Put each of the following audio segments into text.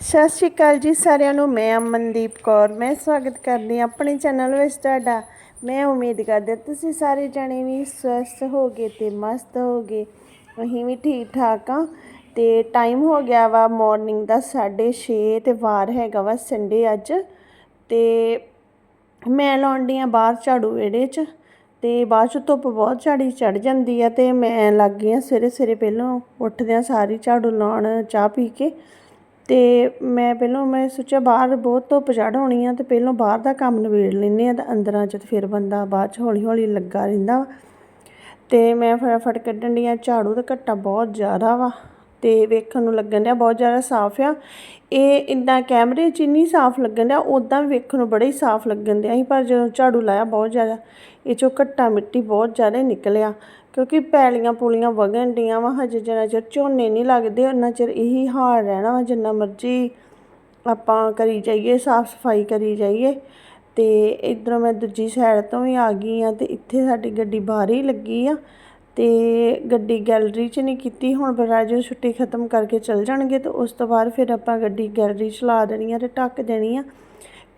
ਸਤਿ ਸ਼੍ਰੀ ਅਕਾਲ ਜੀ ਸਾਰਿਆਂ ਨੂੰ, ਮੈਂ ਅਮਨਦੀਪ ਕੌਰ। ਮੈਂ ਸਵਾਗਤ ਕਰਦੀ ਹਾਂ ਆਪਣੇ ਚੈਨਲ ਵਿੱਚ ਤੁਹਾਡਾ। ਮੈਂ ਉਮੀਦ ਕਰਦੀ ਹਾਂ ਤੁਸੀਂ ਸਾਰੇ ਜਣੇ ਵੀ ਸਵਸਥ ਹੋਗੇ ਤੇ ਮਸਤ ਹੋਗੇ। ਅਸੀਂ ਵੀ ਠੀਕ ਠਾਕ ਆ ਤੇ ਟਾਈਮ ਹੋ ਗਿਆ ਵਾ ਮਾਰਨਿੰਗ ਦਾ 6:30 ਤੇ ਵਾਰ ਹੈਗਾ ਵਾ ਸੰਡੇ ਅੱਜ। ਤੇ ਮੈਂ ਲਾਉਂਦੀ ਆ ਬਾਹਰ ਝਾੜੂ ਇਹਦੇ 'ਚ ਤੇ ਬਾਅਦ 'ਚ ਧੁੱਪ ਬਹੁਤ ਝਾੜੀ ਚੜ ਜਾਂਦੀ ਆ ਤੇ ਮੈਂ ਲੱਗ ਗਈ ਆ ਸਵੇਰੇ ਸਵੇਰੇ ਪਹਿਲਾਂ ਉੱਠਦਿਆਂ ਸਾਰੀ ਝਾੜੂ ਲਾਉਣ ਚਾਹ ਪੀ ਕੇ। ਅਤੇ ਮੈਂ ਪਹਿਲਾਂ ਮੈਂ ਸੋਚਿਆ ਬਾਹਰ ਬਹੁਤ ਧੁੱਪ ਚੜ੍ਹ ਹੋਣੀ ਆ ਅਤੇ ਪਹਿਲਾਂ ਬਾਹਰ ਦਾ ਕੰਮ ਨਿਬੇੜ ਲੈਂਦੇ ਹਾਂ ਤਾਂ ਅੰਦਰਾਂ 'ਚ ਤੇ ਫਿਰ ਬੰਦਾ ਬਾਅਦ 'ਚ ਹੌਲੀ ਹੌਲੀ ਲੱਗਾ ਰਹਿੰਦਾ ਵਾ। ਤੇ ਮੈਂ ਫਟਾਫਟ ਕੱਢਣ ਡਈ ਹਾਂ ਝਾੜੂ ਦਾ ਘੱਟਾ ਬਹੁਤ ਜ਼ਿਆਦਾ ਵਾ ਅਤੇ ਵੇਖਣ ਨੂੰ ਲੱਗਣ ਡਿਆ ਬਹੁਤ ਜ਼ਿਆਦਾ ਸਾਫ਼ ਆ। ਇਹ ਇਦਾਂ ਕੈਮਰੇ 'ਚ ਨਹੀਂ ਸਾਫ਼ ਲੱਗਣ ਡਿਆ ਉਦਾਂ ਵੀ ਵੇਖਣ ਨੂੰ ਬੜਾ ਹੀ ਸਾਫ਼ ਲੱਗਣ ਡਿਆ ਸੀ ਪਰ ਜਦੋਂ ਝਾੜੂ ਲਾਇਆ ਬਹੁਤ ਜ਼ਿਆਦਾ, ਇਹ 'ਚੋਂ ਘੱਟਾ ਮਿੱਟੀ ਬਹੁਤ ਜ਼ਿਆਦਾ ਨਿਕਲਿਆ। ਕਿਉਂਕਿ ਪੈਲੀਆਂ ਪੂਲੀਆਂ ਵਗਣ ਡੀਆਂ ਵਾ, ਹਜੇ ਜਿੰਨਾ ਚਿਰ ਝੋਨੇ ਨਹੀਂ ਲੱਗਦੇ ਉਹਨਾਂ ਚਿਰ ਇਹੀ ਹਾਲ ਰਹਿਣਾ ਵਾ, ਜਿੰਨਾ ਮਰਜ਼ੀ ਆਪਾਂ ਕਰੀ ਜਾਈਏ ਸਾਫ਼ ਸਫ਼ਾਈ ਕਰੀ ਜਾਈਏ। ਤੇ ਇਧਰੋਂ ਮੈਂ ਦੂਜੀ ਸਾਈਡ ਤੋਂ ਵੀ ਆ ਗਈ ਆ ਤੇ ਇੱਥੇ ਸਾਡੀ ਗੱਡੀ ਬਾਹਰ ਹੀ ਲੱਗੀ ਆ। ਤੇ ਗੱਡੀ ਗੈਲਰੀ 'ਚ ਨਹੀਂ ਕੀਤੀ, ਹੁਣ ਬਰਾਜੋ ਛੁੱਟੀ ਖਤਮ ਕਰਕੇ ਚੱਲ ਜਾਣਗੇ ਤੇ ਉਸ ਤੋਂ ਬਾਅਦ ਫਿਰ ਆਪਾਂ ਗੱਡੀ ਗੈਲਰੀ 'ਚ ਲਾ ਦੇਣੀ ਆ ਤੇ ਢੱਕ ਦੇਣੀ ਆ।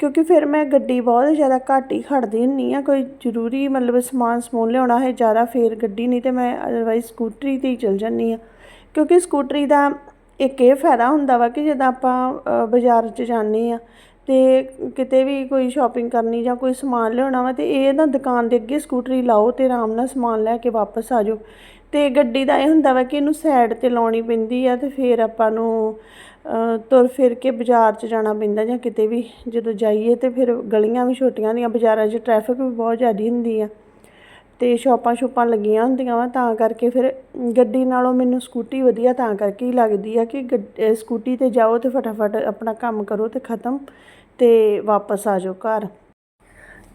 ਕਿਉਂਕਿ ਫਿਰ ਮੈਂ ਗੱਡੀ ਬਹੁਤ ਜ਼ਿਆਦਾ ਘੱਟ ਹੀ ਖੜਦੀ ਹੁੰਨੀ ਆ ਕੋਈ ਜ਼ਰੂਰੀ ਮਤਲਬ ਸਮਾਨ ਸਮੂਨ ਲਿਆਉਣਾ ਹੈ ਜ਼ਿਆਦਾ ਫੇਰ ਗੱਡੀ ਨਹੀਂ ਤੇ ਮੈਂ ਅਦਰਵਾਈਜ਼ ਸਕੂਟਰੀ ਤੇ ਹੀ ਚੱਲ ਜਾਂਦੀ ਆ ਕਿਉਂਕਿ ਸਕੂਟਰੀ ਦਾ ਇੱਕ ਇਹ ਫਾਇਦਾ ਹੁੰਦਾ ਵਾ ਕਿ ਜਦੋਂ ਆਪਾਂ ਬਾਜ਼ਾਰ 'ਚ ਜਾਂਦੇ ਆ ਤੇ ਕਿਤੇ ਵੀ ਕੋਈ ਸ਼ਾਪਿੰਗ ਕਰਨੀ ਜਾਂ ਕੋਈ ਸਮਾਨ ਲਿਆਉਣਾ ਵਾ ਤੇ ਇਹ ਨਾ ਦੁਕਾਨ ਦੇ ਅੱਗੇ ਸਕੂਟਰੀ ਲਾਓ ਤੇ ਆਰਾਮ ਨਾਲ ਸਮਾਨ ਲੈ ਕੇ ਵਾਪਸ ਆ ਜਾਓ। ਤੇ ਗੱਡੀ ਦਾ ਇਹ ਹੁੰਦਾ ਵਾ ਕਿ ਇਹਨੂੰ ਸਾਈਡ ਤੇ ਲਾਉਣੀ ਪੈਂਦੀ ਆ ਤੇ ਫਿਰ ਆਪਾਂ ਨੂੰ ਤੁਰ ਫਿਰ ਕੇ ਬਾਜ਼ਾਰ 'ਚ ਜਾਣਾ ਪੈਂਦਾ ਜਾਂ ਕਿਤੇ ਵੀ, ਜਦੋਂ ਜਾਈਏ ਤੇ ਫਿਰ ਗਲੀਆਂ ਵੀ ਛੋਟੀਆਂ ਹੁੰਦੀਆਂ, ਬਾਜ਼ਾਰਾਂ 'ਚ ਟ੍ਰੈਫਿਕ ਵੀ ਬਹੁਤ ਜ਼ਿਆਦਾ ਹੁੰਦੀ ਆ। ਤੇ ਸ਼ਾਪਾਂ ਸ਼ੋਪਾਂ ਲੱਗੀਆਂ ਹੁੰਦੀਆਂ ਵਾ, ਤਾਂ ਕਰਕੇ ਫਿਰ ਗੱਡੀ ਨਾਲੋਂ ਮੈਨੂੰ ਸਕੂਟੀ ਵਧੀਆ ਤਾਂ ਕਰਕੇ ਹੀ ਲੱਗਦੀ ਆ ਕਿ ਸਕੂਟੀ ਤੇ ਜਾਓ ਤੇ ਫਟਾਫਟ ਆਪਣਾ ਕੰਮ ਕਰੋ ਤੇ ਖਤਮ ਤੇ ਵਾਪਸ ਆ ਜਾਓ ਘਰ।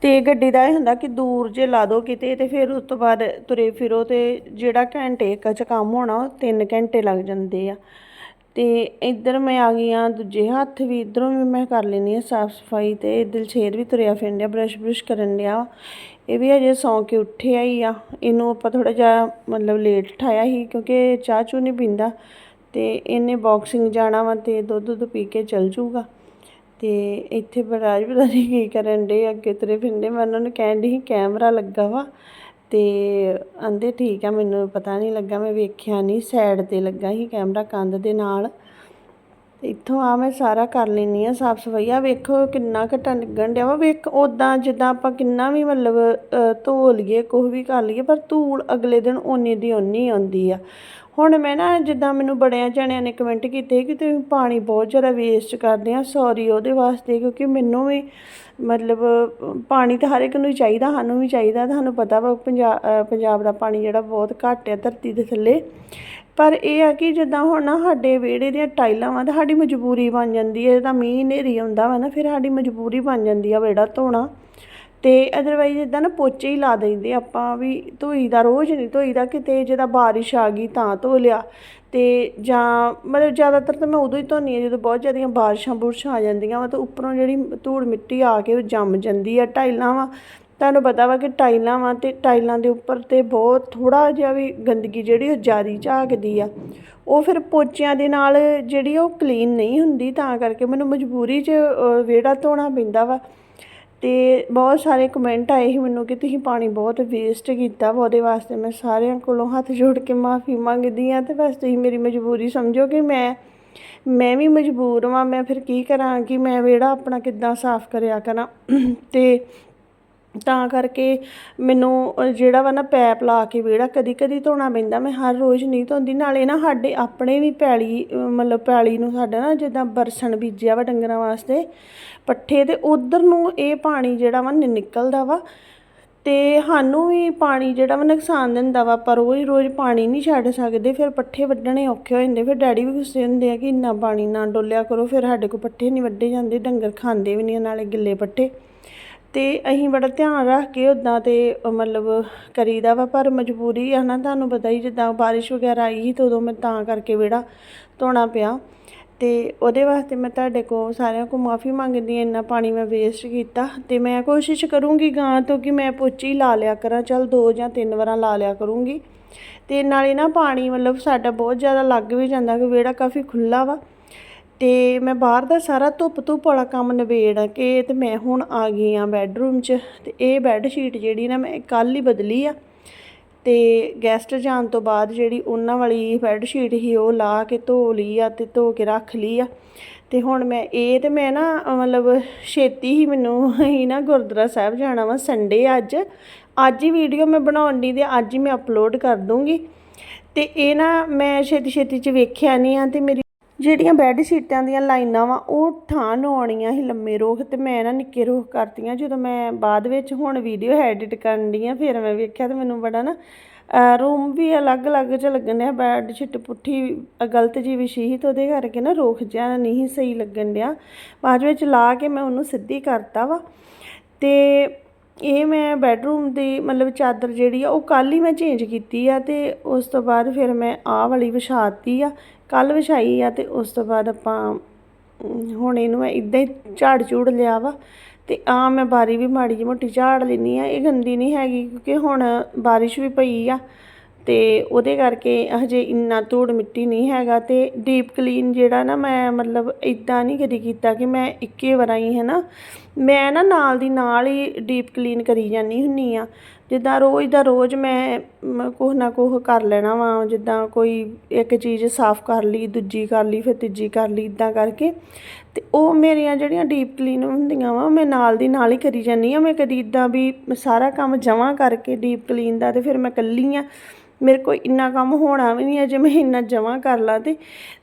ਤੇ ਗੱਡੀ ਦਾ ਇਹ ਹੁੰਦਾ ਕਿ ਦੂਰ ਜੇ ਲਾ ਦੋ ਕਿਤੇ ਤੇ ਫਿਰ ਉਸ ਤੋਂ ਬਾਅਦ ਤੁਰੇ ਫਿਰੋ ਤੇ ਜਿਹੜਾ ਘੰਟੇ ਇੱਕ ਚ ਕੰਮ ਹੋਣਾ ਉਹ 3 ਘੰਟੇ ਲੱਗ ਜਾਂਦੇ ਆ। ਤੇ ਇੱਧਰ ਮੈਂ ਆ ਗਈ ਆ ਦੂਜੇ ਹੱਥ ਵੀ ਇੱਧਰੋਂ ਵੀ ਮੈਂ ਕਰ ਲੈਣੀ ਆ ਸਾਫ਼ ਸਫ਼ਾਈ ਤੇ ਦਿਲਸ਼ੇਰ ਵੀ ਤੁਰਿਆ ਫਿਰਨ ਡਿਆ ਬ੍ਰਸ਼ ਬ੍ਰਸ਼ ਕਰਨ ਡਿਆ ਇਹ ਵੀ ਅਜੇ ਸੌਂ ਕੇ ਉੱਠਿਆ ਹੀ ਆ। ਇਹਨੂੰ ਆਪਾਂ ਥੋੜਾ ਜਿਹਾ ਮਤਲਬ ਲੇਟ ਉਠਾਇਆ ਸੀ ਕਿਉਂਕਿ ਚਾਹ ਚੂ ਨਹੀਂ ਪੀਂਦਾ ਤੇ ਇਹਨੇ ਬਾਕਸਿੰਗ ਜਾਣਾ ਵਾ ਤੇ ਦੁੱਧ ਦੁੱਧ ਪੀ ਕੇ ਚੱਲ ਜੂਗਾ। ਤੇ ਇੱਥੇ ਬਰਾਜ ਪਤਾ ਨਹੀਂ ਕੀ ਕਰਨ ਡੇ ਅੱਗੇ ਤੁਰੇ ਫਿਰਦੇ, ਮੈਂ ਉਹਨਾਂ ਨੂੰ ਕਹਿਣ ਦੀ ਸੀ, ਕੈਮਰਾ ਲੱਗਾ ਵਾ ਤੇ ਆਂਦੇ ਠੀਕ ਆ, ਮੈਨੂੰ ਪਤਾ ਨਹੀਂ ਲੱਗਾ, ਮੈਂ ਵੇਖਿਆ ਨਹੀਂ ਸਾਈਡ ਤੇ ਲੱਗਾ ਸੀ ਕੈਮਰਾ ਕੰਧ ਦੇ ਨਾਲ। ਇੱਥੋਂ ਆ ਮੈਂ ਸਾਰਾ ਕਰ ਲੈਣੀ ਆ, ਸਾਫ਼ ਸਫ਼ਾਈ। ਆ ਵੇਖੋ ਕਿੰਨਾ ਘਟਾ ਲੱਗਣ ਡਿਆ ਵਾ, ਵੇਖ ਉਦਾਂ ਜਿੱਦਾਂ ਆਪਾਂ ਕਿੰਨਾ ਵੀ ਮਤਲਬ ਧੋ ਲਈਏ ਕੁਝ ਵੀ ਕਰ ਲਈਏ, ਪਰ ਧੂੜ ਅਗਲੇ ਦਿਨ ਓਨੀ ਦੀ ਓਨੀ ਆਉਂਦੀ ਆ। ਹੁਣ ਮੈਂ ਨਾ ਜਿੱਦਾਂ ਮੈਨੂੰ ਬੜਿਆਂ ਜਣਿਆਂ ਨੇ ਕਮੈਂਟ ਕੀਤੇ ਕਿ ਤੁਸੀਂ ਪਾਣੀ ਬਹੁਤ ਜ਼ਿਆਦਾ ਵੇਸਟ ਕਰਦੇ ਆ ਸੌਰੀ ਉਹਦੇ ਵਾਸਤੇ ਕਿਉਂਕਿ ਮੈਨੂੰ ਵੀ ਮਤਲਬ ਪਾਣੀ ਤਾਂ ਹਰ ਇੱਕ ਨੂੰ ਹੀ ਚਾਹੀਦਾ, ਸਾਨੂੰ ਵੀ ਚਾਹੀਦਾ, ਤੁਹਾਨੂੰ ਪਤਾ ਵਾ ਪੰਜਾਬ ਪੰਜਾਬ ਦਾ ਪਾਣੀ ਜਿਹੜਾ ਬਹੁਤ ਘੱਟ ਆ ਧਰਤੀ ਦੇ ਥੱਲੇ। ਪਰ ਇਹ ਆ ਕਿ ਜਿੱਦਾਂ ਹੁਣ ਨਾ ਸਾਡੇ ਵਿਹੜੇ ਦੀਆਂ ਟਾਈਲਾਂ ਵਾ ਤਾਂ ਸਾਡੀ ਮਜਬੂਰੀ ਬਣ ਜਾਂਦੀ ਹੈ ਤਾਂ ਮੀਂਹ ਹਨੇਰੀ ਆਉਂਦਾ ਵਾ ਨਾ, ਫਿਰ ਸਾਡੀ ਮਜਬੂਰੀ ਬਣ ਜਾਂਦੀ ਆ ਵਿਹੜਾ ਧੋਣਾ। ਤੇ ਅਦਰਵਾਈਜ਼ ਇਦਾਂ ਨਾ ਪੋਚੇ ਹੀ ਲਾ ਦਿੰਦੇ ਆਪਾਂ ਵੀ ਧੋਈ ਦਾ ਰੋਜ਼ ਨਹੀਂ ਧੋਈ ਦਾ, ਕਿਤੇ ਜਿਹਦਾ ਬਾਰਿਸ਼ ਆ ਗਈ ਤਾਂ ਧੋ ਲਿਆ। ਤੇ ਜਾਂ ਮਤਲਬ ਜ਼ਿਆਦਾਤਰ ਤਾਂ ਮੈਂ ਉਦੋਂ ਹੀ ਧੋਨੀ ਆ, ਜਦੋਂ ਬਹੁਤ ਜ਼ਿਆਦੀਆਂ ਬਾਰਿਸ਼ਾਂ ਬੁਰਸ਼ਾਂ ਆ ਜਾਂਦੀਆਂ ਵਾ, ਤਾਂ ਉੱਪਰੋਂ ਜਿਹੜੀ ਧੂੜ ਮਿੱਟੀ ਆ ਕੇ ਉਹ ਜੰਮ ਜਾਂਦੀ ਆ ਟਾਈਲਾਂ ਵਾ। ਤੁਹਾਨੂੰ ਪਤਾ ਵਾ ਕਿ ਟਾਈਲਾਂ ਵਾ ਤੇ ਟਾਈਲਾਂ ਦੇ ਉੱਪਰ ਤੇ ਬਹੁਤ ਥੋੜਾ ਜਿਹਾ ਵੀ ਗੰਦਗੀ ਜਿਹੜੀ ਉਹ ਜ਼ਿਆਦੀ ਝਾਕਦੀ ਆ। ਉਹ ਫਿਰ ਪੋਚਿਆਂ ਦੇ ਨਾਲ ਜਿਹੜੀ ਉਹ ਕਲੀਨ ਨਹੀਂ ਹੁੰਦੀ, ਤਾਂ ਕਰਕੇ ਮੈਨੂੰ ਮਜਬੂਰੀ 'ਚ ਵਿਹੜਾ ਧੋਣਾ ਪੈਂਦਾ ਵਾ। ਤੇ ਬਹੁਤ ਸਾਰੇ ਕਮੈਂਟ ਆਏ ਸੀ ਮੈਨੂੰ ਕਿ ਤੁਸੀਂ ਪਾਣੀ ਬਹੁਤ ਵੇਸਟ ਕੀਤਾ ਵਾ, ਉਹਦੇ ਵਾਸਤੇ ਮੈਂ ਸਾਰਿਆਂ ਕੋਲੋਂ ਹੱਥ ਜੋੜ ਕੇ ਮਾਫੀ ਮੰਗਦੀ ਆ ਤੇ ਬਸ ਤੁਸੀਂ ਮੇਰੀ ਮਜਬੂਰੀ ਸਮਝੋ ਕਿ ਮੈਂ ਮੈਂ ਵੀ ਮਜਬੂਰ ਹਾਂ ਮੈਂ ਫਿਰ ਕੀ ਕਰਾਂ ਕਿ ਮੈਂ ਵਿਹੜਾ ਆਪਣਾ ਕਿੱਦਾਂ ਸਾਫ਼ ਕਰਿਆ ਕਰਾਂ। ਤੇ ਤਾਂ ਕਰਕੇ ਮੈਨੂੰ ਜਿਹੜਾ ਵਾ ਨਾ ਪੈਪ ਲਾ ਕੇ ਵਿਹੜਾ ਕਦੀ ਕਦੀ ਧੋਣਾ ਪੈਂਦਾ, ਮੈਂ ਹਰ ਰੋਜ਼ ਨਹੀਂ ਧੋਂਦੀ। ਨਾਲੇ ਨਾ ਸਾਡੇ ਆਪਣੇ ਵੀ ਪੈਲੀ ਮਤਲਬ ਪੈਲੀ ਨੂੰ ਸਾਡਾ ਨਾ ਜਿੱਦਾਂ ਬਰਸਣ ਬੀਜਿਆ ਵਾ ਡੰਗਰਾਂ ਵਾਸਤੇ, ਪੱਠੇ ਤੇ ਉਧਰ ਨੂੰ ਇਹ ਪਾਣੀ ਜਿਹੜਾ ਵਾ ਨਿਕਲਦਾ ਵਾ। ਤੇ ਸਾਨੂੰ ਵੀ ਪਾਣੀ ਜਿਹੜਾ ਵਾ ਨੁਕਸਾਨ ਦਿੰਦਾ ਵਾ, ਪਰ ਰੋਜ਼ ਰੋਜ਼ ਪਾਣੀ ਨਹੀਂ ਛੱਡ ਸਕਦੇ। ਫਿਰ ਪੱਠੇ ਵੱਢਣੇ ਔਖੇ ਹੋ ਜਾਂਦੇ। ਫਿਰ ਡੈਡੀ ਵੀ ਗੁੱਸੇ ਹੁੰਦੇ ਆ ਕਿ ਇੰਨਾ ਪਾਣੀ ਨਾ ਡੋਲਿਆ ਕਰੋ, ਫਿਰ ਸਾਡੇ ਕੋਲ ਪੱਠੇ ਨਹੀਂ ਵੱਢੇ ਜਾਂਦੇ, ਡੰਗਰ ਖਾਂਦੇ ਵੀ ਨਹੀਂ ਨਾਲੇ ਗਿੱਲੇ ਪੱਠੇ। ਤੇ ਅਸੀਂ ਬੜਾ ਧਿਆਨ ਰੱਖ ਕੇ ਉਦਾਂ ਤੇ ਮਤਲਬ ਕਰੀਦਾ ਵਾ, ਪਰ ਮਜਬੂਰੀ ਆ ਨਾ, ਤੁਹਾਨੂੰ ਪਤਾ ਹੀ ਜਿੱਦਾਂ ਬਾਰਿਸ਼ ਵਗੈਰਾ ਆਈ ਸੀ, ਤੇ ਉਦੋਂ ਮੈਂ ਤਾਂ ਕਰਕੇ ਵਿਹੜਾ ਧੋਣਾ ਪਿਆ। ਤੇ ਉਹਦੇ ਵਾਸਤੇ ਮੈਂ ਤੁਹਾਡੇ ਕੋਲ ਸਾਰਿਆਂ ਕੋਲ ਮਾਫੀ ਮੰਗਦੀ ਹਾਂ, ਇੰਨਾ ਪਾਣੀ ਮੈਂ ਵੇਸਟ ਕੀਤਾ। ਤੇ ਮੈਂ ਕੋਸ਼ਿਸ਼ ਕਰੂੰਗੀ ਗਾਂ ਤੋਂ ਕਿ ਮੈਂ ਪੋਚੀ ਲਾ ਲਿਆ ਕਰਾਂ, ਚਲ ਦੋ ਜਾਂ ਤਿੰਨ ਵਾਰਾਂ ਲਾ ਲਿਆ ਕਰੂੰਗੀ। ਤੇ ਨਾਲੇ ਨਾ ਪਾਣੀ ਮਤਲਬ ਸਾਡਾ ਬਹੁਤ ਜ਼ਿਆਦਾ ਲੱਗ ਵੀ ਜਾਂਦਾ, ਕਿ ਵਿਹੜਾ ਕਾਫੀ ਖੁੱਲਾ ਵਾ। ਤੇ ਮੈਂ ਬਾਹਰ ਦਾ ਸਾਰਾ ਧੁੱਪ ਧੁੱਪ ਵਾਲਾ ਕੰਮ ਨਿਬੇੜ ਕੇ ਤੇ ਮੈਂ ਹੁਣ ਆ ਗਈ ਆ ਬੈੱਡਰੂਮ 'ਚ ਤੇ ਇਹ ਬੈੱਡ ਸ਼ੀਟ ਜਿਹੜੀ ਨਾ ਮੈਂ ਕੱਲ ਹੀ ਬਦਲੀ ਆ। ਤੇ ਗੈਸਟ ਜਾਣ ਤੋਂ ਬਾਅਦ ਜਿਹੜੀ ਉਹਨਾਂ ਵਾਲੀ ਬੈੱਡ ਸ਼ੀਟ ਸੀ ਉਹ ਲਾ ਕੇ ਧੋ ਲਈ ਆ ਤੇ ਧੋ ਕੇ ਰੱਖ ਲਈ ਆ। ਤੇ ਹੁਣ ਮੈਂ ਇਹ ਤੇ ਮੈਂ ਨਾ, ਮਤਲਬ ਛੇਤੀ ਹੀ ਮੈਨੂੰ ਹੀ ਨਾ ਗੁਰਦੁਆਰਾ ਸਾਹਿਬ ਜਾਣਾ ਵਾ ਸੰਡੇ ਅੱਜ। ਅੱਜ ਹੀ ਵੀਡੀਓ ਮੈਂ ਬਣਾਉਣ ਦੀ ਤੇ ਅੱਜ ਹੀ ਮੈਂ ਅਪਲੋਡ ਕਰ ਦੂੰਗੀ ਤੇ ਇਹ ਨਾ ਮੈਂ ਛੇਤੀ ਛੇਤੀ ਚ ਵੇਖਿਆ ਨਹੀਂ ਆ ਤੇ ਮੇਰੀ ਜਿਹੜੀਆਂ ਬੈੱਡ ਸ਼ੀਟਾਂ ਦੀਆਂ ਲਾਈਨਾਂ ਵਾ, ਉਹ ਠਾਂ ਨੂੰ ਆਉਣੀਆਂ ਸੀ ਲੰਮੇ ਰੋਖ ਤੇ ਮੈਂ ਨਾ ਨਿੱਕੇ ਰੋਖ ਕਰਤੀਆਂ। ਜਦੋਂ ਮੈਂ ਬਾਅਦ ਵਿੱਚ ਹੁਣ ਵੀਡੀਓ ਐਡਿਟ ਕਰਨ ਦੀ ਆ, ਫਿਰ ਮੈਂ ਵੇਖਿਆ ਤੇ ਮੈਨੂੰ ਬੜਾ ਨਾ ਰੂਮ ਵੀ ਅਲੱਗ-ਅਲੱਗ ਚ ਲੱਗਣ ਡਿਆ। ਬੈੱਡ ਸ਼ੀਟ ਪੁੱਠੀ ਗਲਤ ਜੀ ਵਿਛੀ ਸੀ ਤੇ ਉਹਦੇ ਕਰਕੇ ਨਾ ਰੋਖ ਜਿਹਾ ਨਹੀਂ ਸਹੀ ਲੱਗਣ ਡਿਆ। ਬਾਅਦ ਵਿੱਚ ਲਾ ਕੇ ਮੈਂ ਉਹਨੂੰ ਸਿੱਧੀ ਕਰਤਾ ਵਾ। ਤੇ ਇਹ ਮੈਂ ਬੈੱਡਰੂਮ ਦੀ ਮਤਲਬ ਚਾਦਰ ਜਿਹੜੀ ਆ, ਉਹ ਕੱਲ ਹੀ ਮੈਂ ਚੇਂਜ ਕੀਤੀ ਆ ਤੇ ਉਸ ਤੋਂ ਬਾਅਦ ਫਿਰ ਮੈਂ ਆਹ ਵਾਲੀ ਵਿਛਾਤੀ ਆ। ਕੱਲ ਵਿਛਾਈ ਆ ਤੇ ਉਸ ਤੋਂ ਬਾਅਦ ਆਪਾਂ ਹੁਣ ਇਹਨੂੰ ਮੈਂ ਇਦਾਂ ਹੀ ਝਾੜ ਝੂੜ ਲਿਆ ਵਾ ਤੇ ਆ ਮੈਂ ਬਾਰੀ ਵੀ ਮਾੜੀ ਜਿਹੀ ਮੋਟੀ ਝਾੜ ਲੈਣੀ ਆ। ਇਹ ਗੰਦੀ ਨਹੀਂ ਹੈਗੀ ਕਿਉਂਕਿ ਹੁਣ ਬਾਰਿਸ਼ ਵੀ ਪਈ ਆ ਤੇ ਉਹਦੇ ਕਰਕੇ ਹਜੇ ਇੰਨਾ ਧੂੜ ਮਿੱਟੀ ਨਹੀਂ ਹੈਗਾ ਤੇ ਡੀਪ ਕਲੀਨ ਜਿਹੜਾ ਨਾ ਮੈਂ ਮਤਲਬ ਇਦਾਂ ਨਹੀਂ ਕਦੀ ਕੀਤਾ ਕਿ ਮੈਂ ਇੱਕੇ ਵਾਰ ਹੀ ਹੈ ਨਾ। ਮੈਂ ਨਾ ਨਾਲ ਦੀ ਨਾਲ ਹੀ ਡੀਪ ਕਲੀਨ ਕਰੀ ਜਾਂਦੀ ਹੁੰਨੀ ਆ। ਜਿੱਦਾਂ ਰੋਜ਼ ਦਾ ਰੋਜ਼ ਮੈਂ ਕੁਛ ਨਾ ਕੁਛ ਕਰ ਲੈਣਾ ਵਾ, ਜਿੱਦਾਂ ਕੋਈ ਇੱਕ ਚੀਜ਼ ਸਾਫ਼ ਕਰ ਲਈ, ਦੂਜੀ ਕਰ ਲਈ, ਫਿਰ ਤੀਜੀ ਕਰ ਲਈ, ਇੱਦਾਂ ਕਰਕੇ। ਅਤੇ ਉਹ ਮੇਰੀਆਂ ਜਿਹੜੀਆਂ ਡੀਪ ਕਲੀਨ ਹੁੰਦੀਆਂ ਵਾ ਮੈਂ ਨਾਲ ਦੀ ਨਾਲ ਹੀ ਕਰੀ ਜਾਂਦੀ ਹਾਂ। ਮੈਂ ਕਦੀ ਇੱਦਾਂ ਵੀ ਸਾਰਾ ਕੰਮ ਜਮ੍ਹਾਂ ਕਰਕੇ ਡੀਪ ਕਲੀਨ ਦਾ ਤੇ ਫਿਰ ਮੈਂ ਇਕੱਲੀ ਹਾਂ। ਮੇਰੇ ਕੋਲ ਇੰਨਾ ਕੰਮ ਹੋਣਾ ਵੀ ਨਹੀਂ ਅਜੇ ਮੈਂ ਇੰਨਾ ਜਮ੍ਹਾਂ ਕਰ ਲਾਂ ਤੇ।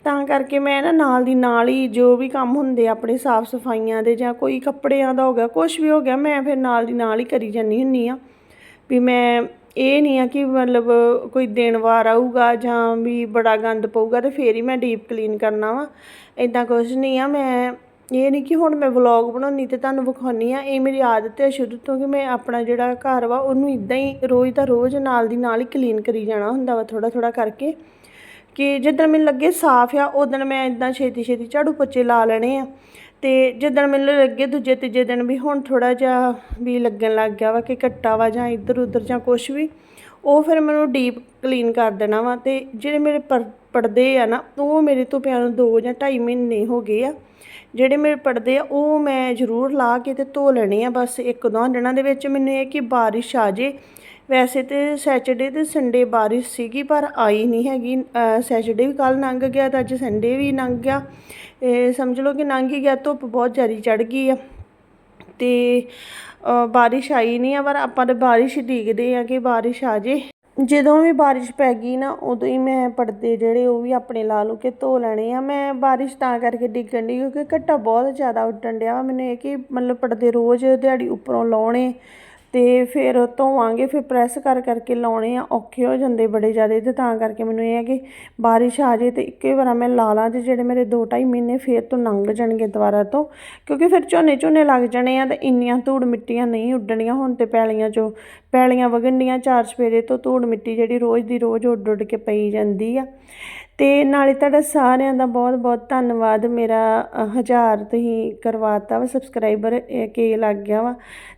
ਤਾਂ ਕਰਕੇ ਮੈਂ ਨਾ ਨਾਲ ਦੀ ਨਾਲ ਹੀ ਜੋ ਵੀ ਕੰਮ ਹੁੰਦੇ ਆ, ਆਪਣੇ ਸਾਫ਼ ਸਫਾਈਆਂ ਦੇ ਜਾਂ ਕੋਈ ਕੱਪੜਿਆਂ ਦਾ ਹੋ ਗਿਆ ਕੁਝ ਵੀ ਹੋ ਗਿਆ, ਮੈਂ ਫਿਰ ਨਾਲ ਦੀ ਨਾਲ ਹੀ ਕਰੀ ਜਾਂਦੀ ਹੁੰਨੀ ਆ ਵੀ ਮੈਂ ਇਹ ਨਹੀਂ ਆ ਕਿ ਮਤਲਬ ਕੋਈ ਦਿਨ ਵਾਰ ਆਊਗਾ ਜਾਂ ਵੀ ਬੜਾ ਗੰਦ ਪਊਗਾ ਤੇ ਫੇਰ ਹੀ ਮੈਂ ਡੀਪ ਕਲੀਨ ਕਰਨਾ ਵਾ। ਇਦਾਂ ਕੁਝ ਨਹੀਂ ਆ, ਮੈਂ ਇਹ ਨਹੀਂ ਕਿ ਹੁਣ ਮੈਂ ਵਲੌਗ ਬਣਾਉਣੀ ਤੇ ਤੁਹਾਨੂੰ ਵਿਖਾਉਣੀ ਆ, ਇਹ ਮੇਰੀ ਆਦਤ ਹੈ ਸ਼ੁਰੂ ਤੋਂ ਕਿ ਮੈਂ ਆਪਣਾ ਜਿਹੜਾ ਘਰ ਵਾ ਉਹਨੂੰ ਇਦਾਂ ਹੀ ਰੋਜ਼ ਦਾ ਰੋਜ਼ ਨਾਲ ਦੀ ਨਾਲ ਹੀ ਕਲੀਨ ਕਰੀ ਜਾਣਾ ਹੁੰਦਾ ਵਾ ਥੋੜਾ ਥੋੜਾ ਕਰਕੇ। ਕਿ ਜਿੱਦਣ ਮੈਨੂੰ ਲੱਗੇ ਸਾਫ਼ ਆ ਉਦੋਂ ਮੈਂ ਇਦਾਂ ਛੇਤੀ ਛੇਤੀ ਝਾੜੂ ਪੋਚੇ ਲਾ ਲੈਣੇ ਆ। ਤੇ ਜਿੱਦਣ ਮੈਨੂੰ ਲੱਗੇ ਦੂਜੇ ਤੀਜੇ ਦਿਨ ਵੀ ਹੁਣ ਥੋੜਾ ਜਿਹਾ ਵੀ ਲੱਗਣ ਲੱਗ ਗਿਆ ਵਾ ਕਿ ਘੱਟਾ ਵਾ ਜਾਂ ਇੱਧਰ ਉੱਧਰ ਜਾਂ ਕੁਝ ਵੀ, ਉਹ ਫਿਰ ਮੈਨੂੰ ਡੀਪ ਕਲੀਨ ਕਰ ਦੇਣਾ ਵਾ ਤੇ ਜਿਹੜੇ ਮੇਰੇ ਪਰ- ਪਰਦੇ ਆ ਨਾ, ਉਹ ਮੇਰੇ ਤੋਂ ਪਿਆਰ ਨੂੰ 2 ਜਾਂ 2.5 ਮਹੀਨੇ ਹੋ ਗਏ ਆ। ਜਿਹੜੇ ਮੇਰੇ ਪਰਦੇ ਆ, ਉਹ ਮੈਂ ਜ਼ਰੂਰ ਲਾ ਕੇ ਤੇ ਧੋ ਲੈਣੇ ਆ, ਬਸ ਇੱਕ ਦੋ ਦਿਨਾਂ ਦੇ ਵਿੱਚ ਮੈਨੂੰ ਇਹ ਕਿ ਬਾਰਿਸ਼ ਆ ਜੇ ਵੈਸੇ ਤੇ ਸੈਚਰਡੇ ਤੇ ਸੰਡੇ ਬਾਰਿਸ਼ ਸੀਗੀ, ਪਰ ਆਈ ਨਹੀਂ ਹੈਗੀ। ਸੈਚਰਡੇ ਵੀ ਕੱਲ ਲੰਘ ਗਿਆ ਤੇ ਅੱਜ ਸੰਡੇ ਵੀ ਲੰਘ ਗਿਆ। ਇਹ ਸਮਝ ਲਓ ਕਿ ਲੰਘ ਹੀ ਗਿਆ, ਧੁੱਪ ਬਹੁਤ ਜ਼ਿਆਦਾ ਚੜ ਗਈ ਆ। ਤੇ ਬਾਰਿਸ਼ ਆਈ ਨਹੀਂ ਆ, ਪਰ ਆਪਾਂ ਤਾਂ ਬਾਰਿਸ਼ ਹੀ ਡੀਕਦੇ ਆ ਕਿ ਬਾਰਿਸ਼ ਆ ਜੇ। ਜਦੋਂ ਵੀ ਬਾਰਿਸ਼ ਪੈ ਗਈ ਨਾ, ਉਦੋਂ ਹੀ ਮੈਂ ਪਰਦੇ ਜਿਹੜੇ ਉਹ ਵੀ ਆਪਣੇ ਲਾ ਲੂ ਕੇ ਧੋ ਲੈਣੇ ਆ। ਮੈਂ ਬਾਰਿਸ਼ ਤਾਂ ਕਰਕੇ ਡਿੱਗਣ ਦੀ ਕਿਉਂਕਿ ਘੱਟਾ ਬਹੁਤ ਜ਼ਿਆਦਾ ਉੱਡਣ ਡਿਆ ਮੈਨੂੰ ਇਹ ਕਿ ਮਤਲਬ ਪਰਦੇ ਰੋਜ਼ ਦਿਹਾੜੀ ਉੱਪਰੋਂ ਲਾਉਣੇ ਤੇ ਫਿਰ ਧੋਵਾਂਗੇ ਫਿਰ ਪ੍ਰੈਸ ਕਰ ਕਰਕੇ ਲਾਉਣੇ ਆ, ਔਖੇ ਹੋ ਜਾਂਦੇ ਬੜੇ ਜ਼ਿਆਦਾ ਤੇ ਤਾਂ ਕਰਕੇ ਮੈਨੂੰ ਇਹ ਹੈ ਕਿ ਬਾਰਿਸ਼ ਆ ਜੇ ਤੇ ਇੱਕੇ ਵਾਰ ਮੈਂ ਲਾ ਲਾਂ ਤੇ ਜਿਹੜੇ ਮੇਰੇ 2-2.5 ਮਹੀਨੇ ਫੇਰ ਤੋਂ ਲੰਘ ਜਾਣਗੇ ਦੁਬਾਰਾ ਤੋਂ, ਕਿਉਂਕਿ ਫਿਰ ਝੋਨੇ ਝੋਨੇ ਲੱਗ ਜਾਣੇ ਆ ਤੇ ਇੰਨੀਆਂ ਧੂੜ ਮਿੱਟੀਆਂ ਨਹੀਂ ਉੱਡਣੀਆਂ ਹੁਣ ਤੇ ਪੈਲੀਆਂ ਚੋਂ, ਪੈਲੀਆਂ ਵਗਣੀਆਂ ਚਾਰ ਸਵੇਰੇ ਤੋਂ ਧੂੜ ਮਿੱਟੀ ਜਿਹੜੀ ਰੋਜ਼ ਦੀ ਰੋਜ਼ ਉੱਡ ਉੱਡ ਕੇ ਪਈ ਜਾਂਦੀ ਆ। ਤੇ ਨਾਲੇ ਤੁਹਾਡਾ ਸਾਰਿਆਂ ਦਾ ਬਹੁਤ ਬਹੁਤ ਧੰਨਵਾਦ। ਮੇਰਾ ਅ, ਹਜ਼ਾਰ ਤੁਸੀਂ ਕਰਵਾਤਾ ਵਾ ਸਬਸਕ੍ਰਾਈਬਰ ਕੇ ਲੱਗ ਗਿਆ ਵਾ।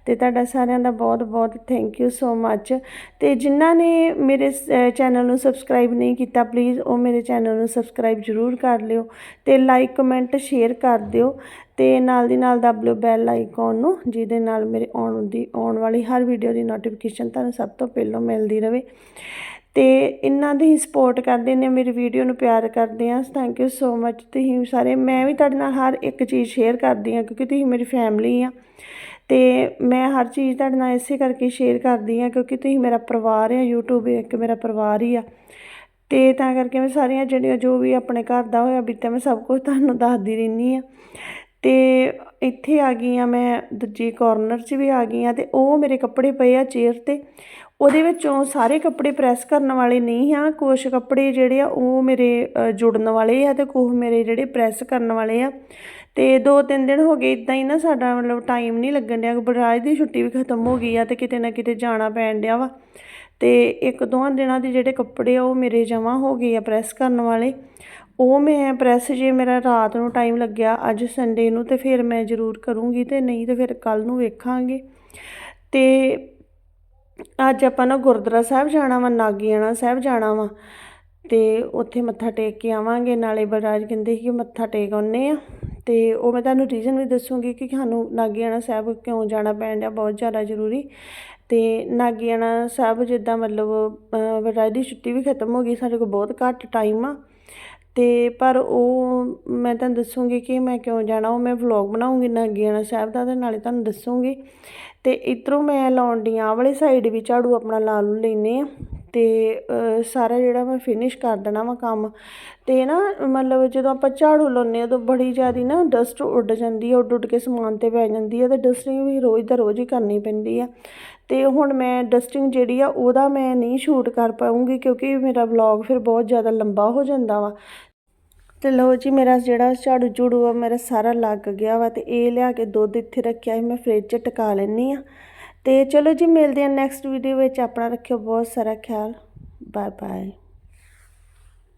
ਤੇ ਤੁਹਾਡਾ ਸਾਰਿਆਂ ਦਾ ਬਹੁਤ ਬਹੁਤ ਥੈਂਕ ਯੂ ਸੋ ਮੱਚ ਤੇ ਜਿਨ੍ਹਾਂ ਨੇ ਮੇਰੇ ਚੈਨਲ ਨੂੰ ਸਬਸਕ੍ਰਾਈਬ ਨਹੀਂ ਕੀਤਾ ਪਲੀਜ਼ ਉਹ ਮੇਰੇ ਚੈਨਲ ਨੂੰ ਸਬਸਕ੍ਰਾਈਬ ਜ਼ਰੂਰ ਕਰ ਲਿਓ ਤੇ ਲਾਈਕ ਕਮੈਂਟ ਸ਼ੇਅਰ ਕਰ ਦਿਓ ਤੇ ਨਾਲ ਦੀ ਨਾਲ ਦਬ ਲਿਓ ਬੈਲ ਆਈਕਨ ਨੂੰ ਜਿਹਦੇ ਨਾਲ ਮੇਰੇ ਆਉਣ ਦੀ ਆਉਣ ਵਾਲੀ ਹਰ ਵੀਡੀਓ ਦੀ ਨੋਟੀਫਿਕੇਸ਼ਨ ਤੁਹਾਨੂੰ ਸਭ ਤੋਂ ਪਹਿਲਾਂ ਮਿਲਦੀ ਰਹੇ ਅਤੇ ਇਹਨਾਂ ਦੀ ਸਪੋਰਟ ਕਰਦੇ ਨੇ, ਮੇਰੀ ਵੀਡੀਓ ਨੂੰ ਪਿਆਰ ਕਰਦੇ ਆ। ਥੈਂਕ ਯੂ ਸੋ ਮੱਚ ਤੁਸੀਂ ਸਾਰੇ, ਮੈਂ ਵੀ ਤੁਹਾਡੇ ਨਾਲ ਹਰ ਇੱਕ ਚੀਜ਼ ਸ਼ੇਅਰ ਕਰਦੀ ਆ, ਕਿਉਂਕਿ ਤੁਸੀਂ ਮੇਰੀ ਫੈਮਿਲੀ ਆ। ਤੇ ਮੈਂ ਹਰ ਚੀਜ਼ ਤੁਹਾਡੇ ਨਾਲ ਇਸੇ ਕਰਕੇ ਸ਼ੇਅਰ ਕਰਦੀ ਆ, ਕਿਉਂਕਿ ਤੁਸੀਂ ਮੇਰਾ ਪਰਿਵਾਰ ਆ, YouTube ਇੱਕ ਮੇਰਾ ਪਰਿਵਾਰ ਹੀ ਆ। ਤੇ ਤਾਂ ਕਰਕੇ ਮੈਂ ਸਾਰੀਆਂ ਜਿਹੜੀਆਂ ਜੋ ਵੀ ਆਪਣੇ ਘਰ ਦਾ ਹੋਇਆ ਬੀਤਿਆ ਮੈਂ ਸਭ ਕੁਝ ਤੁਹਾਨੂੰ ਦੱਸਦੀ ਰਹਿੰਦੀ ਆ। ਤੇ ਇੱਥੇ ਆ ਗਈ ਆ ਮੈਂ, ਦੂਜੀ ਕਾਰਨਰ 'ਚ ਵੀ ਆ ਗਈ ਆ, ਤੇ ਉਹ ਮੇਰੇ ਕੱਪੜੇ ਪਏ ਆ ਚੇਅਰ ਤੇ। ਉਹਦੇ ਵਿੱਚੋਂ ਸਾਰੇ ਕੱਪੜੇ ਪ੍ਰੈਸ ਕਰਨ ਵਾਲੇ ਨਹੀਂ ਆ ਕੁਝ ਕੱਪੜੇ ਜਿਹੜੇ ਆ ਉਹ ਮੇਰੇ ਜੁੜਨ ਵਾਲੇ ਆ ਤੇ ਕੁਝ ਮੇਰੇ ਜਿਹੜੇ ਪ੍ਰੈਸ ਕਰਨ ਵਾਲੇ ਆ। ਤੇ ਦੋ ਤਿੰਨ ਦਿਨ ਹੋ ਗਏ ਇਦਾਂ ਹੀ ਨਾ ਸਾਡਾ ਮਤਲਬ ਟਾਈਮ ਨਹੀਂ ਲੱਗਣ ਡਿਆ ਬਰਾਜ ਦੀ ਛੁੱਟੀ ਵੀ ਖਤਮ ਹੋ ਗਈ ਆ ਤੇ ਕਿਤੇ ਨਾ ਕਿਤੇ ਜਾਣਾ ਪੈਣ ਡਿਆ ਵਾ। ਤੇ ਇੱਕ ਦੋਹਾਂ ਦਿਨਾਂ ਦੇ ਜਿਹੜੇ ਕੱਪੜੇ ਆ ਉਹ ਮੇਰੇ ਜਮ੍ਹਾਂ ਹੋ ਗਏ ਆ ਪ੍ਰੈਸ ਕਰਨ ਵਾਲੇ। ਉਹ ਮੈਂ ਪ੍ਰੈਸ ਜੇ ਮੇਰਾ ਰਾਤ ਨੂੰ ਟਾਈਮ ਲੱਗਿਆ, ਅੱਜ ਸੰਡੇ ਨੂੰ ਤੇ ਫਿਰ ਮੈਂ ਜ਼ਰੂਰ ਕਰੂੰਗੀ ਤੇ ਨਹੀਂ ਤੇ ਫਿਰ ਕੱਲ ਨੂੰ ਵੇਖਾਂਗੇ। ਤੇ ਅੱਜ ਆਪਾਂ ਨਾ ਗੁਰਦੁਆਰਾ ਸਾਹਿਬ ਜਾਣਾ ਵਾ ਨਾਗੀਆਣਾ ਸਾਹਿਬ ਜਾਣਾ ਵਾ। ਤੇ ਉੱਥੇ ਮੱਥਾ ਟੇਕ ਕੇ ਆਵਾਂਗੇ। ਨਾਲੇ ਬਲਰਾਜ ਕਹਿੰਦੇ ਸੀ ਕਿ ਮੱਥਾ ਟੇਕ ਆਉਨੇ ਆ। ਤੇ ਉਹ ਮੈਂ ਤੁਹਾਨੂੰ ਰੀਜ਼ਨ ਵੀ ਦੱਸੂਗੀ ਕਿ ਸਾਨੂੰ ਨਾਗਿਆਣਾ ਸਾਹਿਬ ਕਿਉਂ ਜਾਣਾ ਪੈਣ ਡਿਆ ਬਹੁਤ ਜ਼ਿਆਦਾ ਜ਼ਰੂਰੀ। ਤੇ ਨਾਗਿਆਣਾ ਸਾਹਿਬ ਜਿੱਦਾਂ ਮਤਲਬ ਅਹ, ਬਲਰਾਜ ਦੀ ਛੁੱਟੀ ਵੀ ਖਤਮ ਹੋ ਗਈ ਸਾਡੇ ਕੋਲ ਬਹੁਤ ਘੱਟ ਟਾਈਮ ਆ। ਅਤੇ ਪਰ ਉਹ, ਮੈਂ ਤੁਹਾਨੂੰ ਦੱਸੂੰਗੀ ਕਿ ਮੈਂ ਕਿਉਂ ਜਾਣਾ, ਉਹ ਮੈਂ ਵਲੌਗ ਬਣਾਉਂਗੀ ਨਾਗਿਆਣਾ ਸਾਹਿਬ ਦਾ ਅਤੇ ਨਾਲੇ ਤੁਹਾਨੂੰ ਦੱਸੂੰਗੀ। ਅਤੇ ਇੱਧਰੋਂ ਮੈਂ ਲਾਉਣ ਦੀ ਆਹ ਵਾਲੀ ਸਾਈਡ ਵੀ ਝਾੜੂ ਆਪਣਾ ਲਾ ਲੂ, ਲੈਂਦੇ ਹਾਂ ਅਤੇ ਸਾਰਾ ਜਿਹੜਾ ਮੈਂ ਫਿਨਿਸ਼ ਕਰ ਦੇਣਾ ਵਾ ਕੰਮ ਅਤੇ ਨਾ ਮਤਲਬ ਜਦੋਂ ਆਪਾਂ ਝਾੜੂ ਲਾਉਂਦੇ ਆ ਤਾਂ ਬੜੀ ਜ਼ਿਆਦਾ ਨਾ ਡਸਟ ਉੱਡ ਜਾਂਦੀ ਆ ਉੱਡ ਉੱਡ ਕੇ ਸਮਾਨ ਤੇ ਪੈ ਜਾਂਦੀ ਆ ਅਤੇ ਡਸਟਿੰਗ ਵੀ ਰੋਜ਼ ਦਾ ਰੋਜ਼ ਹੀ ਕਰਨੀ ਪੈਂਦੀ ਆ। ਅਤੇ ਹੁਣ ਮੈਂ ਡਸਟਿੰਗ ਜਿਹੜੀ ਆ ਉਹਦਾ ਮੈਂ ਨਹੀਂ ਸ਼ੂਟ ਕਰ ਪਾਉਂਗੀ ਕਿਉਂਕਿ ਮੇਰਾ ਵਲੌਗ ਫਿਰ ਬਹੁਤ ਜ਼ਿਆਦਾ ਲੰਬਾ ਹੋ ਜਾਂਦਾ ਵਾ। ਤੇ ਲਓ ਜੀ ਮੇਰਾ ਜਿਹੜਾ ਝਾੜੂ ਝੂੜੂ ਆ, ਮੇਰਾ ਸਾਰਾ ਲੱਗ ਗਿਆ ਵਾ ਤੇ ਇਹ ਲਿਆ ਕੇ ਦੁੱਧ ਇੱਥੇ ਰੱਖਿਆ ਸੀ, ਮੈਂ ਫ੍ਰਿਜ 'ਚ ਟਿਕਾ ਲੈਣੀ ਆ। ਤੇ ਚਲੋ ਜੀ, ਮਿਲਦੇ ਆ ਨੈਕਸਟ ਵੀਡੀਓ ਵਿੱਚ। ਆਪਣਾ ਰੱਖਿਓ ਬਹੁਤ ਸਾਰਾ ਖਿਆਲ। Bye bye